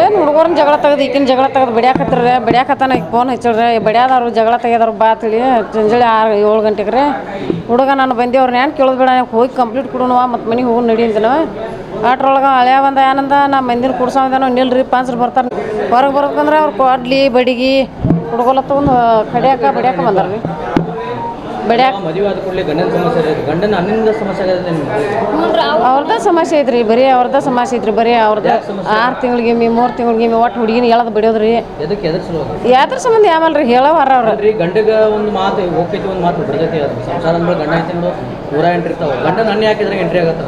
ಏನು ಹುಡುಗರನ್ನ ಜಗಳ ತೆಗೆದು ಈಕಿನ ಜಗಳ ತೆಗೆದು ಬಿಡ್ಯಾಕತ್ತಿರ ಬಿಡ್ಯಾಕತ್ತಾನ ಈಗ ಫೋನ್ ಹಚ್ಚಿಡ್ರೆ ಬಡಿಯಾದವ್ರು ಜಗಳ ತೆಗೆದವ್ರು ಬಾ ತಿಳಿ ಜಂಜಳಿ ಆರು ಏಳು ಗಂಟೆಗೆ ರೀ. ಹುಡುಗ ನಾನು ಬಂದೇವ್ರು ಏನು ಕೇಳೋದು ಬೇಡ ಹೋಗಿ ಕಂಪ್ಲೀಟ್ ಕೊಡೋಣವ ಮತ್ತು ಮನೆಗೆ ಹೋಗಿ ನಡಿ ಆಟ್ರೊಳಗೆ ಹಳೆಯ ಬಂದ ಏನಂದ, ನಾ ಮಂದಿನ ಕುಡ್ಸೋದೇನೋ ನಿಲ್ರಿ, ಪಾನ್ಸ್ರು ಬರ್ತಾರೆ. ಹೊರಗೆ ಬರ್ಬೇಕಂದ್ರೆ ಅವ್ರು ಕೊಡ್ಲಿ, ಬಡಿಗೆ ಹುಡುಗಲ್ಲ ತೊಗೊಂಡು ಕಡಿಯಾಕ, ಬಡಿಯಾಕ ಬಂದಾರ ರೀ ನಿಮ್ಗೆ ಅವ್ರದ ಸಮಸ್ಯೆ ಐತ್ರಿ ಬರೀ ಅವ್ರದ ಸಮಸ್ಯೆ ಐತ್ರಿ ಬರೀ ಅವ್ರದ ಆರು ತಿಂಗಳಿಗೆ ಮೀ ಮೂರು ತಿಂಗಳಿಗೆ ಮೀ ಒಟ್ಟು ಹುಡುಗಿನ ಹೇಳದ್ ಬಿಡೋದ್ರಿ. ಯಾವ್ದ್ರ ಸಂಬಂಧ ಯಾವಲ್ರಿ ಹೇಳವಾರ ಅವ್ರು. ಗಂಡಗ ಒಂದು ಮಾತು ಹೋಗ್ತೈತಿ ಒಂದು ಮಾತು ಬಿಡ್ತೈತಿ ಅದು. ಸಂಸಾರ ಅಂದ್ಮೇಲೆ ಗಂಡ ಹೆಂಡತಿ ನೋಡು ನೂರ ಎಂಟ್ರಿ ಇರ್ತಾವೆ. ಗಂಡನ ಅನ್ನ ಹಾಕಿದ್ರೆ ಎಂಟ್ರಿ ಆಗತ್ತ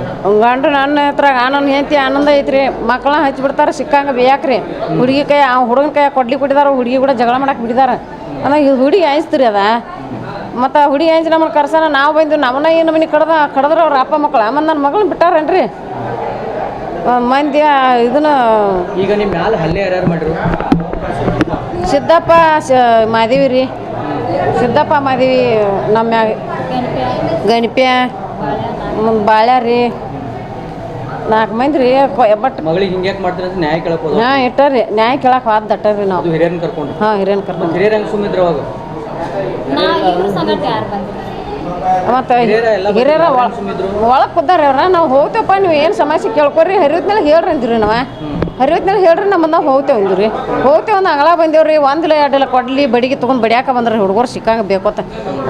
ಗಂಡು ನನ್ನ ಹತ್ರ ಆನಂದ ಹೆಂಡತಿ ಆನಂದ ಐತ್ರಿ. ಮಕ್ಕಳ ಹಚ್ಬಿಡ್ತಾರೆ ಸಿಕ್ಕಂಗ ಬೇಯಾಕ್ರಿ ಹುಡುಗಿ ಕೈ ಆ ಹುಡುಗನ ಕೈ ಕೊಡ್ಲಿ ಕೊಟ್ಟಿದಾರ ಹುಡುಗಿ ಕೂಡ ಜಗಳ ಮಾಡಕ್ಕೆ ಬಿಡಿದಾರ. ಅಂದ್ರೆ ಹುಡುಗಿ ಆಯ್ಸ್ತ್ರಿ ಅದ. ಮತ್ತು ಹುಡಿ ಅಂಜಿ ನಮ್ಮನ್ನು ಕರ್ಸನ? ನಾವು ಬಂದು ನಮ್ಮನ್ನ ಏನು ಮನೆ ಕಡ್ದ ಕಡದ್ರ ಅವ್ರ ಅಪ್ಪ ಮಕ್ಕಳು ಆಮೇಲೆ ನನ್ನ ಮಗಳನ್ನ ಬಿಟ್ಟಾರೇನ್ರಿ? ಮಂದಿ ಇದನ್ನ ಈಗ ನಿಮ್ಮ ಮ್ಯಾಲ ಹಲ್ಲೆ ಯಾರ್ಯಾರು ಮಾಡಿರು? ಸಿದ್ದಪ್ಪ ಮಾದೇವಿ ರೀ. ಸಿದ್ದಪ್ಪ ಮಾದೇವಿ ನಮ್ಮ ಮ್ಯಾಗ. ಗಣಪ್ಯ ಬಾಳ್ಯ ರೀ. ನಾಲ್ಕು ಮಂದಿ ರೀ ಬಟ್ ಮಗಳಿಗೆ ಹಿಂಗ್ಯಾಕೆ ಮಾಡ್ತೀರಿ ಅಂತ ನ್ಯಾಯ ಕೇಳಕ್ಕೆ ಹೋದ ಹಾಂ ಇಟ್ಟಾರ್ರಿ. ನ್ಯಾಯ ಕೇಳಕ್ಕೆ ವಾದ ದಟ್ಟರಿ ನಾವು ಹಿರಿಯನ್ ಕರ್ಕೊಂಡು ಹಾಂ ಹಿರಿಯನ್ ಕರ್ಕೊಂಡು ಹಿರಿಯರ್ ಹೆಂಗೆ ಸುಮ್ಮಿದ್ರು ಅವಾಗ? ಮತ್ತು ಹಿರಿಯರ ಒಳಗೆ ಕುದ್ದಾರ ಅವ್ರ. ನಾವು ಹೋಗ್ತೇವಪ್ಪ ನೀವು ಏನು ಸಮಸ್ಯೆ ಕೇಳ್ಕೊರಿ ಹರಿಯೋದ್ಮೇಲೆ ಹೇಳ್ರಿ ಅಂದಿರಿ ನಾವು. ಹರಿಯೋದ್ಮೇಲೆ ಹೇಳ್ರಿ ನಮ್ಮನ್ನ ಹೋಗ್ತೇವೆ ಅಂದ್ರಿ. ಹೋಗ್ತೇವೆ ಒಂದು ಅಂಗಳ ಬಂದೇವ್ರಿ. ಒಂದಿಲ್ಲ ಎರಡಿಲ್ಲ ಕೊಡ್ಲಿ ಬಡಿಗೆ ತೊಗೊಂಡು ಬಡಿಯಾಕ ಬಂದ್ರಿ. ಹುಡುಗರು ಸಿಕ್ಕಂಗೆ ಬೇಕೋತ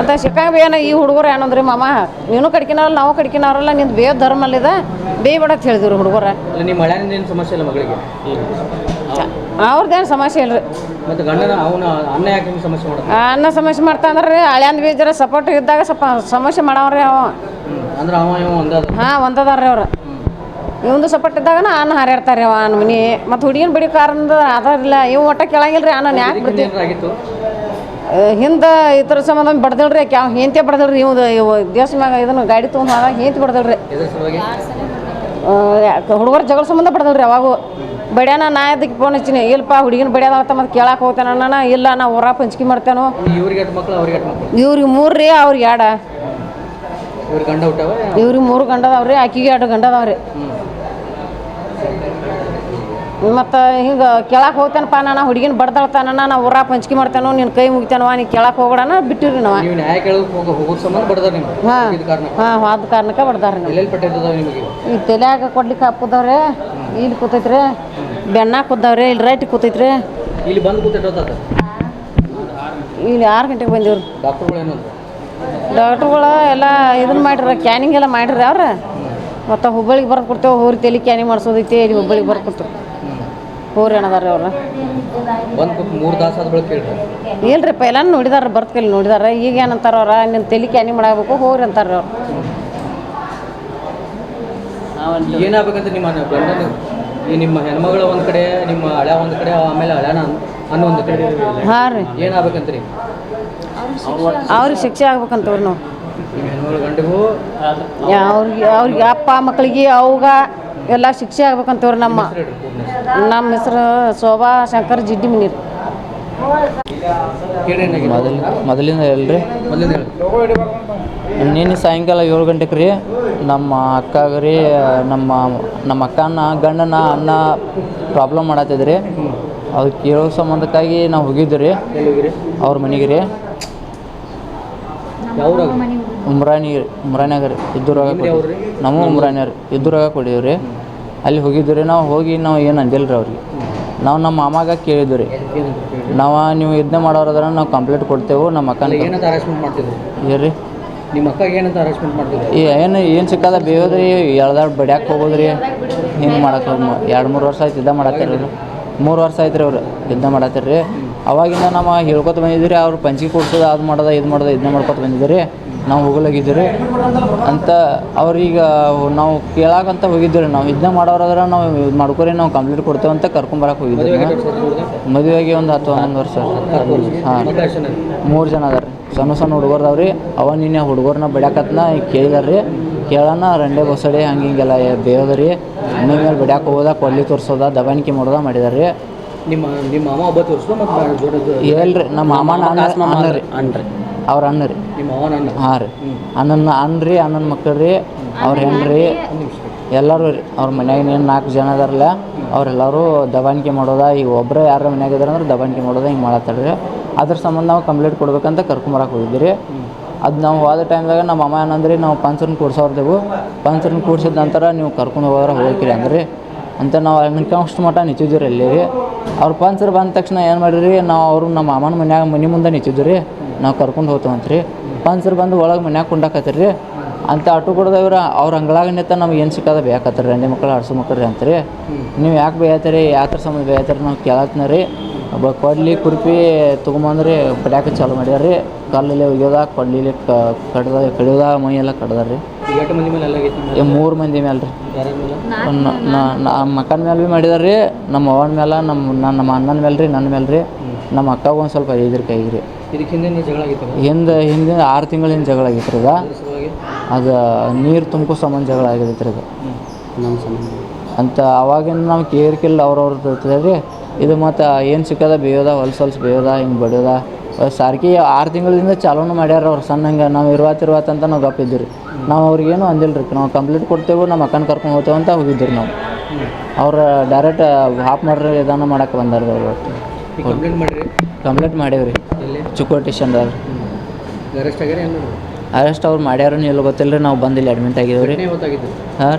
ಅಂತ. ಸಿಕ್ಕಂಗೆ ಏನ ಈ ಹುಡುಗರು ಏನಂದ್ರಿ ಮಾಮ ನೀನು ಕಡ್ಕಿನವ್ರಲ್ಲ ನಾವು ಕಡ್ಕಿನವ್ರಲ್ಲ ನಿಂದು ಬೇವ್ ಧರ್ಮ ಬೇಯ್ ಬೇಯ್ಬೇಡಂತ ಹೇಳಿದ್ರು ಹುಡುಗರ. ಅವ್ರದ್ದೇನು ಸಮಸ್ಯೆ ಇಲ್ರಿ. ಮತ್ತು ಗಂಡನ ಅವನ ಅನ್ನ ಯಾಕೆ ಹಿಂಗೆ ಸಮಸ್ಯೆ ಮಾಡೋದು ಅನ್ನ ಸಮಸ್ಯೆ ಮಾಡ್ತಾ ಅಂದ್ರೆ ಬೀಜರ ಸಪೋರ್ಟ್ ಇದ್ದಾಗ ಸ್ವಲ್ಪ ಸಮಸ್ಯೆ ಮಾಡವ್ರಿ ಅವ. ಅಂದ್ರೆ ಅವ ಇವ ಹಾಂ ಒಂದದಾರ್ರಿ ಅವ್ರು. ಇವಂದು ಸಪೋರ್ಟ್ ಇದ್ದಾಗ ಅನ್ನ ಹಾರ್ಯಾಡ್ತಾರೆ ಅವ ಅನ್ನ ಮನಿ. ಮತ್ತು ಹುಡುಗಿನ ಬಿಡಿ ಕಾರಣದ ಅದಾರಿಲ್ಲ ಇವ್ ಒಟ್ಟ ಕೇಳಂಗಿಲ್ಲ ರೀ ಅನ್ನ ಯಾಕೆ ಬಿಡ್ತೀವಿ ಆಗಿತ್ತು? ಹಿಂದೆ ಇತರ ಸಂಬಂಧ ಬಡ್ದಿಲ್ರಿ ಯಾಕೆ ಅವ್ ಹೆಂತೆ ಬಡ್ದಿಲ್ರಿ ಇವು ದೇಶ ಮ್ಯಾಗ ಇದನ್ನು ಗಾಡಿ ತೊಗೊಂಡು ಹೋದಾಗ ಹೆಂತಿ ಬಡ್ದಿಲ್ರಿ. ಸಲುವಾಗಿ ಹುಡುಗರ ಜಗಳ ಸಂಬಂಧ ಬಡ್ದಿಲ್ರಿ ಅವಾಗೂ. ಬಡ್ಯಾನ ನಾ ಅದಕ್ಕೆ ಫೋನ್ ಹಚ್ಚಿನಿ? ಇಲ್ಲಪ್ಪ ಹುಡುಗಿನ ಬಡ್ಯಾದ ಮತ್ತೆ ಕೇಳಕ್ಕೆ ಹೋಗ್ತಾನ ಅಣ್ಣ ಇಲ್ಲ ನಾ ಊರ ಪಂಚಿಕೆ ಮಾಡ್ತೇನೋ. ಇವ್ರಿಗೆ ಮೂರು ರೀ ಅವ್ರಿಗೆ ಎರಡು. ಇವ್ರಿಗೆ ಮೂರು ಗಂಡ ಅದಾವ್ರಿ ಆಕಿಗೆ ಎರಡು ಗಂಡ ಅದಾವ್ರಿ ಮತ್ತು ಹಿಂಗೆ ಕೇಳಕ್ಕೆ ಹೋಗ್ತೇನಪ್ಪ ನಾನು ಹುಡುಗಿನ ಬಡ್ದಾಳ್ತಾನ ನಾ ಊರ ಪಂಚಿಕೆ ಮಾಡ್ತೇನೋ ನಿನ್ನ ಕೈ ಮುಗಿತಾನ ನೀ ಕೇಳಕ್ಕೆ ಹೋಗೋಣ ಬಿಟ್ಟಿರಿ ನಾವು. ಕೇಳೋಕೆ ಹಾಂ ಹಾಂ ಆದ ಕಾರಣಕ್ಕೆ ಬಡ್ದಾರ ಈ ತಲ್ಯಾಗ ಕೊಡ್ಲಿಕ್ಕೆ ಹಾಕುದವ್ರೆ ಇಲ್ಲಿ ಕೂತೈತ್ರಿ. ಬೆಣ್ಣ ಕೂತಾವ್ರಿ ಇಲ್ಲಿ ರೈಟ್ ಕೂತೈತ್ರಿ. ಇಲ್ಲಿ ಬಂದು ಕೂತೈತೆ ಇಲ್ಲಿ ಆರು ಗಂಟೆಗೆ ಬಂದಿವ್ರಿ. ಡಾಕ್ಟರ್ಗಳು ಎಲ್ಲ ಇದನ್ನ ಮಾಡಿರ ಕ್ಯಾನಿಂಗ್ ಎಲ್ಲ ಮಾಡಿರಿ ಅವ್ರ? ಮತ್ತು ಹುಬ್ಬಳ್ಳಿಗೆ ಬರ್ದು ಕೊಡ್ತೇವೆ ಹೋರಿ ತಲೆ ಕ್ಯಾನಿಂಗ್ ಮಾಡಿಸೋದೈತಿ ಇಲ್ಲಿ ಹುಬ್ಬಳ್ಳಿಗೆ ಬರ್ದು ಕೊಡ್ತೇವೆ. ಹೋರಿ ಏನದಾರ ಅವ್ರು. ಮೂರು ಇಲ್ರಿ ಪೈಲಾನು ನೋಡಿದಾರ ಬರ್ತ್ಕಲ್ಲಿ ನೋಡಿದಾರ ಈಗ ಏನಂತಾರ ಅವ್ರ ನಿನ್ನ ತಲೆ ಕ್ಯಾನಿಂಗ್ ಮಾಡಬೇಕು ಹೋರಿ ಅಂತಾರ ಅವ್ರು. ಏನಾಗಬೇಕಂತ ನಿಮ್ಮ ಗಂಡನ ಈ ನಿಮ್ಮ ಹೆಣ್ಮಗಳ ಒಂದು ಕಡೆ ನಿಮ್ಮ ಹಳೆ ಒಂದು ಕಡೆ ಆಮೇಲೆ ಹಳೆನ ಅನ್ನೋ ಒಂದು ಕಡೆ ಹಾಂ ರೀ. ಏನಾಗಬೇಕಂತ ರೀ ಅವ್ರಿಗೆ ಶಿಕ್ಷೆ ಆಗ್ಬೇಕಂತವ್ರಿ ನಾವು. ನಿಮ್ಮ ಹೆಣ್ಮಗಳ ಗಂಡಿಗೂ ಅವ್ರಿಗೆ ಅವ್ರಿಗೆ ಅಪ್ಪ ಮಕ್ಕಳಿಗೆ ಅವಾಗ ಎಲ್ಲ ಶಿಕ್ಷೆ ಆಗ್ಬೇಕಂತವ್ರ ನಮ್ಮ ನಮ್ಮ ಹೆಸರು ಶೋಭಾ ಶಂಕರ್ ಜಿಡ್ಡಿ ಮಿನಿರ್. ಮೊದಲ ಮೊದಲಿಂದ ಹೇಳ್ರಿ. ಮೊದಲಿಂದ ನಿನ್ನೆ ಸಾಯಂಕಾಲ ಏಳು ಗಂಟೆಗೆ ರೀ ನಮ್ಮ ಅಕ್ಕಾಗ ರೀ ನಮ್ಮ ನಮ್ಮ ಅಕ್ಕನ ಗಂಡನ ಅನ್ನ ಪ್ರಾಬ್ಲಮ್ ಮಾಡತ್ತಿದ್ರಿ ಅದು ಕೇಳೋ ಸಂಬಂಧಕ್ಕಾಗಿ ನಾವು ಹೋಗಿದ್ದು ರೀ. ಅವ್ರ ಮನೆಗೆ ರೀ. ಉಮ್ರಾಣಿ ಉಮ್ರಾನಿ ಉಮ್ರಾನ್ಯಾಗ ರೀ. ಇದ್ದೂರಾಗ? ನಮ್ಮ ಉಮ್ರಾನ್ಯಾರ ಇದ್ದೂರಾಗ ಕೊಡಿದ್ರಿ ರೀ. ಅಲ್ಲಿ ಹೋಗಿದ್ದು ರೀ ನಾವು ಹೋಗಿ ನಾವು ಏನು ಅಂದಿಲ್ಲ ರೀ ಅವ್ರಿಗೆ. ನಾವು ನಮ್ಮ ಮಾಮಾಗ ಕೇಳಿದ್ವಿ ರೀ. ನಾವು ನೀವು ಇದನ್ನ ಮಾಡೋರದ್ರ ನಾವು ಕಂಪ್ಲೇಂಟ್ ಕೊಡ್ತೇವೆ ನಮ್ಮ ಅಕ್ಕನ ಏನಂತ ಅರೇಂಜ್ಮೆಂಟ್ ಮಾಡ್ತಿದ್ರು? ಏನ್ರಿ ನಿಮ್ಮ ಅಕ್ಕಗೆ ಏನಂತ ಹರಾಸ್ಮೆಂಟ್ ಮಾಡ್ತಿದ್ರು? ಏನು ಏನು ಸಿಕ್ಕದ ಬೇಯೋದ್ರಿ ಎಳ್ದಾಡ್ ಬಡ್ಯಾಕ ಹೋಗೋದ್ರಿ. ಹಿಂಗೆ ಮಾಡಕ್ಕೆ ಎರಡು ಮೂರು ವರ್ಷ ಆಯ್ತು ಇದ್ದ ಮಾಡತ್ತೀರಿ ಮೂರು ವರ್ಷ ಆಯ್ತು ರೀ ಅವ್ರು ಇದ್ದ ಮಾಡತ್ತೀರಿ ಅವಾಗಿಂದ ನಮ್ಮ ಹೇಳ್ಕೊತ ಬಂದಿದ್ರಿ ಅವ್ರು ಪಂಚಿ ಕೊಡ್ಸೋದು ಅದು ಮಾಡೋದು ಇದು ಮಾಡೋದು ಇದನ್ನ ಮಾಡ್ಕೊತ ಬಂದಿದ್ರಿ ನಾವು ಹೋಗಲಾಗಿದ್ದೀರಿ. ಅಂತ ಅವ್ರೀಗ ನಾವು ಕೇಳಾಕಂತ ಹೋಗಿದ್ದೀರಿ. ನಾವು ಇದನ್ನ ಮಾಡೋರಾದ್ರೆ ನಾವು ಇದು ಮಾಡ್ಕೊರಿ ನಾವು ಕಂಪ್ಲೀಟ್ ಕೊಡ್ತೇವೆ ಅಂತ ಕರ್ಕೊಂಬರಕ್ಕೆ ಹೋಗಿದ್ದೀರಿ. ಮದುವೆಗೆ ಒಂದು ಹತ್ತು ಹನ್ನೊಂದು ವರ್ಷ. ಹಾಂ. ಮೂರು ಜನ ಅದಾರ ರೀ ಸಣ್ಣ ಸಣ್ಣ ಹುಡುಗರ್ದಾವ ರೀ ಅವ ನಿನ್ನೆ ಹುಡುಗರ್ನ ಬಿಡಾಕತ್ನ ಕೇಳಿದಾರ ರೀ ಕೇಳೋಣ ರಂಡೆ ಬಸಡೆ ಹಂಗೆ ಹಿಂಗೆಲ್ಲ ಬೇಯೋದ ರೀ ಮನೆ ಮೇಲೆ ಬಿಡಾಕ ಹೋದ ಕೊಲ್ಲಿ ತೋರ್ಸೋದ ದಬಾಣಿಕೆ ಮಾಡೋದ ಮಾಡಿದಾರ ರೀ ನಿಮ್ಮ ನಿಮ್ಮ ಮಾಮ ಒಬ್ಬ ತೋರಿಸ್ದು ಮತ್ತು ಎಲ್ರಿ ನಮ್ಮ ಮಾಮ ನಾನ್ ಅಣ್ಣ ರೀ ಅವ್ರ ಅಣ್ಣ ರೀ. ಹಾಂ ರೀ. ಅಣ್ಣನ ಅಣ್ಣ ರೀ ಅಣ್ಣನ ಮಕ್ಕಳು ರೀ ಅವ್ರ ಹೆಣ್ಣು ರೀ. ಒಂದು ಎಲ್ಲರೂ ರೀ ಅವ್ರ ಮನ್ಯಾಗ ಏನು ನಾಲ್ಕು ಜನ ಅದಾರಲ್ಲ ಅವರೆಲ್ಲರೂ ದಬಾಣಿಕೆ ಮಾಡೋದ ಈಗ ಒಬ್ಬರೇ ಯಾರ ಮನ್ಯಾಗ ಇದಾರೆ ಅಂದ್ರೆ ದಬಾಣಿಕೆ ಮಾಡೋದ ಹಿಂಗೆ ಮಾಡತ್ತಾಳ್ರಿ. ಅದ್ರ ಸಂಬಂಧ ನಾವು ಕಂಪ್ಲೇಂಟ್ ಕೊಡ್ಬೇಕಂತ ಕರ್ಕೊಂಬರಕ್ಕೆ ಹೋಗಿದ್ವಿ ರೀ ಅದು ನಾವು ಹೋದ ಟೈಮ್ದಾಗ ನಮ್ಮ ಅಮ್ಮ ಏನಂದ್ರಿ ನಾವು ಪಂಚರ್ನ ಕೂಡ್ಸೋರ್ದೆವು. ಪಂಚರ್ನ ಕೂಡ್ಸಿದ ನಂತರ ನೀವು ಕರ್ಕೊಂಡು ಹೋಗೋರ ಹೋಗ್ತೀರಿ ಅಂದ್ರಿ. ಅಂತ ನಾವು ಅನ್ಕಷ್ಟು ಮಟ್ಟ ನಿಂತಿದ್ವಿ ರೀ ಅಲ್ಲಿ ಅವ್ರ ಪಂಚರ್ ಬಂದ ತಕ್ಷಣ ಏನು ಮಾಡಿರಿ ನಾವು ಅವರು ನಮ್ಮ ಮಾಮನ ಮನ್ಯಾಗ ಮನೆ ಮುಂದೆ ನಿಂತಿದ್ವಿ ರೀ ನಾವು ಕರ್ಕೊಂಡು ಹೋಗ್ತೇವಂತ ರೀ. ಪಂಚರ್ ಬಂದು ಒಳಗೆ ಮನ್ಯಾಗ ಕುಂಡಾಕತ್ತೀರಿ ರೀ. ಅಂತ ಆಟೋ ಕೊಡ್ದವ್ರ ಅವ್ರ ಅಂಗಳಾಗ ನಿಂತ ನಮ್ಗೆ ಏನು ಸಿಕ್ಕದ ರೀ. ರಂಡಿ ಮಕ್ಕಳು ಆಡ್ಸೋ ಮಕ್ಕಳು ರೀ ಅಂತೀರಿ ನೀವು ಯಾಕೆ ಬೇಯತ್ತೀರಿ? ಯಾತ್ರ ಸಂಬಂಧ ಬೇಯತ್ತೀರಿ ನಾವು ಕೇಳತ್ನ ರೀ. ಒಬ್ಬ ಕೊಡ್ಲಿ ಕುರ್ಪಿ ತೊಗೊಂಬಂದ್ರಿ ಬಡ್ಯಾಕ ಚಾಲು ಮಾಡ್ಯಾರ ರೀ. ಕಲ್ಲಲ್ಲಿ ಒಗ್ಯೋದ ಕೊಡ್ಲಿಲಿ ಕಡ್ದ ಕಡಿಯೋದ ಮೈ ಎಲ್ಲ ಕಡ್ದಾರ ರೀ. ಈ ಮೂರು ಮಂದಿ ಮೇಲೆ? ರೀ ನಮ್ಮ ಮಕ್ಕನ ಮೇಲೆ ಭೀ ಮಾಡಿದಾರೆ ರೀ. ನಮ್ಮ ಅವನ ಮೇಲೆ ನಮ್ಮ ನನ್ನ ನಮ್ಮ ಅಣ್ಣನ ಮೇಲೆ ರೀ ನನ್ನ ಮೇಲೆ ರೀ. ನಮ್ಮ ಅಕ್ಕಾಗ ಒಂದು ಸ್ವಲ್ಪ ಐದ್ರ ಕೈಗೆ ರೀ. ಇದಕ್ಕೆ ಹಿಂದೆ ಜಗಳ ಆಗಿತ್ತು ಹಿಂದೆ ಹಿಂದಿನ ಆರು ತಿಂಗಳಿಂದ ಜಗಳ ಆಗಿತ್ತು ರೀ ಅದು ಅದು ನೀರು ತುಂಬಕೋ ಸಂಬಂಧ ಜಗಳ ಆಗೈತೆ ರೀ ಅದು ನಮ್ಮ ಸಂಬಂಧ. ಅಂತ ಅವಾಗಿನ ನಾವು ಕೇರ್ ಕಿಲ್ ಅವ್ರವ್ರದ್ದು ಇರ್ತದೆ ರೀ ಇದು ಮತ್ತು ಏನು ಸಿಕ್ಕದ ಬೇಯೋದ ಹೊಲ್ಸು ಹೊಲ್ಸು ಬೇಯೋದ ಹಿಂಗೆ ಬಡಿಯೋದ. ಸಾರ್ಕಿ ಆರು ತಿಂಗಳಿಂದ ಚಾಲೂನು ಮಾಡ್ಯಾರ ಅವ್ರು ಸಣ್ಣ ಹಂಗೆ. ನಾವು ಇರ್ವಾತ್ ಇರುವತ್ತು ಅಂತ ನಾವು ಗಪ್ಪಿದ್ವಿ ರೀ ನಾವು ಅವ್ರಿಗೇನು ಅಂದಿಲ್ಲ ರೀ ನಾವು ಕಂಪ್ಲೀಟ್ ಕೊಡ್ತೇವೆ ನಮ್ಮ ಅಕ್ಕನ ಕರ್ಕೊಂಡು ಹೋಗ್ತೇವೆ ಅಂತ ಹೋಗಿದ್ವಿ ರೀ ನಾವು ಅವ್ರು ಡೈರೆಕ್ಟ್ ಹಾಪ್ ಮಾಡ್ರಿ ಇದನ್ನು ಮಾಡೋಕ್ಕೆ ಬಂದಾರ ಅವ್ರು. ಕಂಪ್ಲೇಂಟ್ ಮಾಡಿರಿ? ಕಂಪ್ಲೇಂಟ್ ಮಾಡೇವ್ರಿ. ಚಿಕ್ಕೋಟಿ ಸ್ಟೇಷನ್ದಾಗ ಅರೆಸ್ಟ್ ಆಗ್ಯಾರ ಏನು ಅರೆಸ್ಟ್ ಅವ್ರು ಮಾಡ್ಯಾರ ಇಲ್ಲ ಗೊತ್ತಿಲ್ಲ ರೀ ನಾವು ಬಂದಿಲ್ಲ ಅಡ್ಮಿಟ್ ಆಗಿದ್ದೇವೆ ರೀ ಹಾಂ?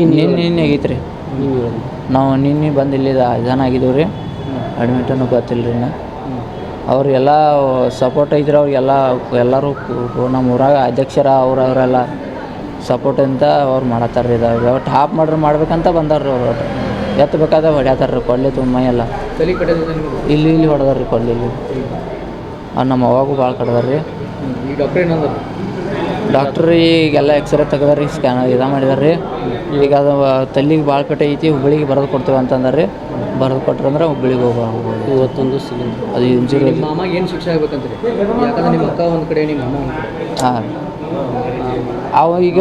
ನಿನ್ನೆ ನಿನ್ನೆ ಆಗೈತೆ ರೀ ನಾವು ನಿನ್ನೆ ಬಂದಿಲ್ಲ ಜನ ಆಗಿದ್ದೇವೆ ರೀ ಅಡ್ಮಿಟನ್ನು ಗೊತ್ತಿಲ್ಲ ರೀ ನಾ ಎಲ್ಲ ಸಪೋರ್ಟ್ ಐತ್ರಿ ಅವ್ರಿಗೆಲ್ಲ ಎಲ್ಲರೂ ನಮ್ಮ ಊರಾಗ ಅಧ್ಯಕ್ಷರ ಅವ್ರು ಅವರೆಲ್ಲ ಸಪೋರ್ಟ್ ಅಂತ ಅವ್ರು ಮಾಡತ್ತಾರ ರೀ ಇದಾಗ ಒಟ್ಟು ಹಾಪ್ ಮಾಡ್ರಿ ಮಾಡ್ಬೇಕಂತ ಬಂದಾರ ರೀ ಅವ್ರು ಒಟ್ಟು ಎತ್ತು ಬೇಕಾದ ಹೊಡ್ಯಾತಾರ ರೀ ಕೊಡ್ಲಿ ತುಂಬ ಎಲ್ಲ ಇಲ್ಲಿ ಇಲ್ಲಿ ಹೊಡೆದಾರ ರೀ ಕೊಡ್ಲಿ ಇಲ್ಲಿ. ಅವ್ರು ನಮ್ಮ ಅವಾಗೂ ಭಾಳ ಕಡ್ದಾರ. ರೀ ಈಗ ಡಾಕ್ಟರ್ ಏನಂದ್ರೆ? ಡಾಕ್ಟ್ರ್ ಈಗೆಲ್ಲ ಎಕ್ಸ್ರೇ ತೆಗ್ದಾರ ರೀ ಸ್ಕ್ಯಾನ್ ಇದು ಮಾಡಿದಾರೆ. ರೀ ಈಗ ಅದು ತಲ್ಲಿಗೆ ಭಾಳ ಪೇಟೆ ಐತಿ ಹುಬ್ಬಳ್ಳಿಗೆ ಬರೆದು ಕೊಡ್ತೇವೆ ಅಂತಂದಾರೆ. ರೀ ಬರೆದು ಕೊಟ್ರೆ ಅಂದ್ರೆ ಹುಬ್ಬಳ್ಳಿಗೆ ಹೋಗ ಇವತ್ತೊಂದು ಸಿಲಿಂಡರ್ ಅದು ಇಂಜುರಿ ಏನು ಶಿಕ್ಷೆ ಆಗ್ಬೇಕಂತ್ರಿ? ಯಾಕಂದ್ರೆ ನಿಮ್ಮ ಅಕ್ಕ ಒಂದು ಕಡೆ ನಿಮ್ಮ ಅಮ್ಮ ಒಂದು ಹಾಂ. ಅವ ಅವಾಗ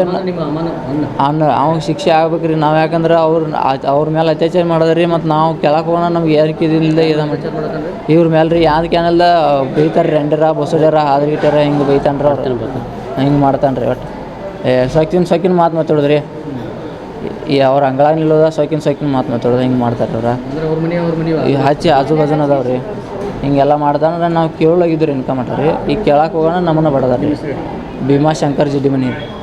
ಅಣ್ಣ ಅವ್ನ ಶಿಕ್ಷೆ ಆಗ್ಬೇಕು ರೀ ನಾವು ಯಾಕಂದ್ರೆ ಅವ್ರ ಅವ್ರ ಮೇಲೆ ಅತ್ಯಾಚಾರ ಮಾಡಿದ್ರಿ ಮತ್ತು ನಾವು ಕೆಳಕ್ಕೆ ಹೋಗೋಣ. ನಮ್ಗೆ ಏರಿಕಿದಿಲ್ಲದೆ ಇದು ಇವ್ರ ಮೇಲೆ ರೀ ಯಾವ್ದು ಕ್ಯಾನಲ್ದ ಬೈತಾರೆ ರೆಂಡರ ಆದ್ರೆ ಹಾದ್ರಿಗಿಟ್ಟಾರ ಹಿಂಗೆ ಬೈತಾನ್ರ ಹಿಂಗೆ ಮಾಡ್ತಾನೆ ರೀ ಒಟ್ಟು ಏ, ಸೊಕ್ಕಿನ ಸೊಕ್ಕಿನ ಮಾತು ಮಾತಾಡೋದ್ರಿ. ಈ ಅವ್ರ ಅಂಗಳ ನಿಲ್ಲೋದ, ಸೊಕ್ಕಿನ ಸೊಕ್ಕಿನ ಮಾತು ಮಾತಾಡೋದು, ಹಿಂಗೆ ಮಾಡ್ತಾರೆ ಅವ್ರ. ಈ ಹಚ್ಚಿ ಆಜು ಬಾಜುನ ಅದಾವ ರೀ ಹಿಂಗೆಲ್ಲ ಮಾಡ್ದಾನ ನಾವು ಕೇಳೋಗಿದ್ದು ರೀ ಇನ್ಕಮ್ ರೀ ಈಗ ಕೇಳಕ್ಕೆ ಹೋಗೋಣ, ನಮ್ಮನ್ನ ಬಡದ ರೀ ಭೀಮಾ ಶಂಕರ್ ಜಿಡ್ಡಿ ಮನಿ ರೀ